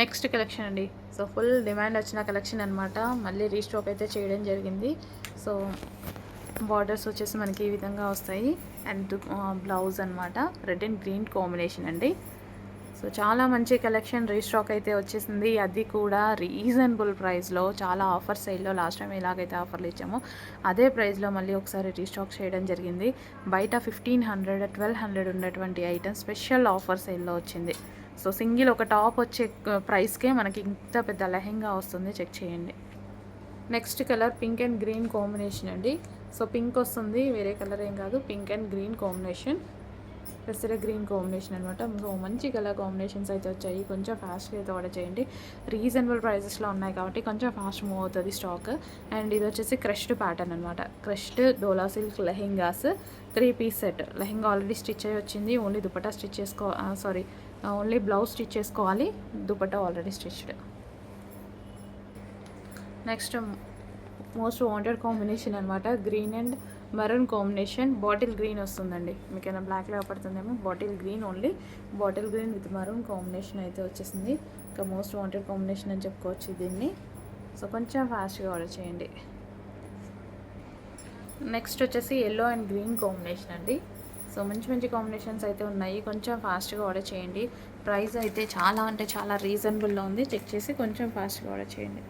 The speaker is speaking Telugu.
నెక్స్ట్ కలెక్షన్ అండి. సో ఫుల్ డిమాండ్ వచ్చిన కలెక్షన్ అనమాట మళ్ళీ రీస్టాక్ అయితే చేయడం జరిగింది. సో బార్డర్స్ వచ్చేసి మనకి ఈ విధంగా వస్తాయి. అండ్ బ్లౌజ్ అనమాట రెడ్ అండ్ గ్రీన్ కాంబినేషన్ అండి. సో చాలా మంచి కలెక్షన్ రీస్టాక్ అయితే వచ్చేసింది. అది కూడా రీజనబుల్ ప్రైస్లో చాలా ఆఫర్ సైడ్లో లాస్ట్ టైం ఎలాగైతే ఆఫర్లు ఇచ్చామో అదే ప్రైస్లో మళ్ళీ ఒకసారి రీస్టాక్ చేయడం జరిగింది. బయట ఫిఫ్టీన్ హండ్రెడ్ ట్వెల్వ్ హండ్రెడ్ ఉన్నటువంటి ఐటమ్ స్పెషల్ ఆఫర్ సైడ్లో వచ్చింది. సో సింగిల్ ఒక టాప్ వచ్చే ప్రైస్కే మనకి ఇంత పెద్ద లెహెంగా వస్తుంది. చెక్ చేయండి. Next colour pink and green combination అండి. సో పింక్ వస్తుంది వేరే కలర్ ఏం కాదు. Pink and green combination. పెసర గ్రీన్ కాంబినేషన్ అనమాట సో మంచి కలర్ కాంబినేషన్స్ అయితే వచ్చాయి. కొంచెం ఫాస్ట్గా అయితే ఆర్డర్ చేయండి. రీజనబుల్ ప్రైజెస్లో ఉన్నాయి కాబట్టి కొంచెం ఫాస్ట్ మూవ్ అవుతుంది స్టాక్ అండ్ ఇది వచ్చేసి క్రష్డ్ ప్యాటర్న్ అనమాట క్రష్డ్ డోలా silk lehengas three piece set lehenga already stitch అయ్యి వచ్చింది. ఓన్లీ దుపట్టా స్టిచ్ చేసుకో సారీ ఓన్లీ బ్లౌజ్ స్టిచ్ చేసుకోవాలి. Dupatta already stitched next most wanted combination అనమాట green and maroon combination. Bottle green వస్తుందండి. మీకు ఏమైనా బ్లాక్లో పడుతుందేమో? Bottle green only bottle green with maroon combination అయితే వచ్చేసింది. ఇంకా మోస్ట్ వాంటెడ్ కాంబినేషన్ అని చెప్పుకోవచ్చు దీన్ని. సో కొంచెం ఫాస్ట్గా ఆర్డర్ చేయండి. నెక్స్ట్ వచ్చేసి ఎల్లో అండ్ గ్రీన్ కాంబినేషన్ అండి. సో మంచి మంచి కాంబినేషన్స్ అయితే ఉన్నాయి. కొంచెం ఫాస్ట్గా ఆర్డర్ చేయండి. ప్రైస్ అయితే చాలా అంటే చాలా రీజనబుల్లో ఉంది. చెక్ చేసి కొంచెం ఫాస్ట్గా ఆర్డర్ చేయండి.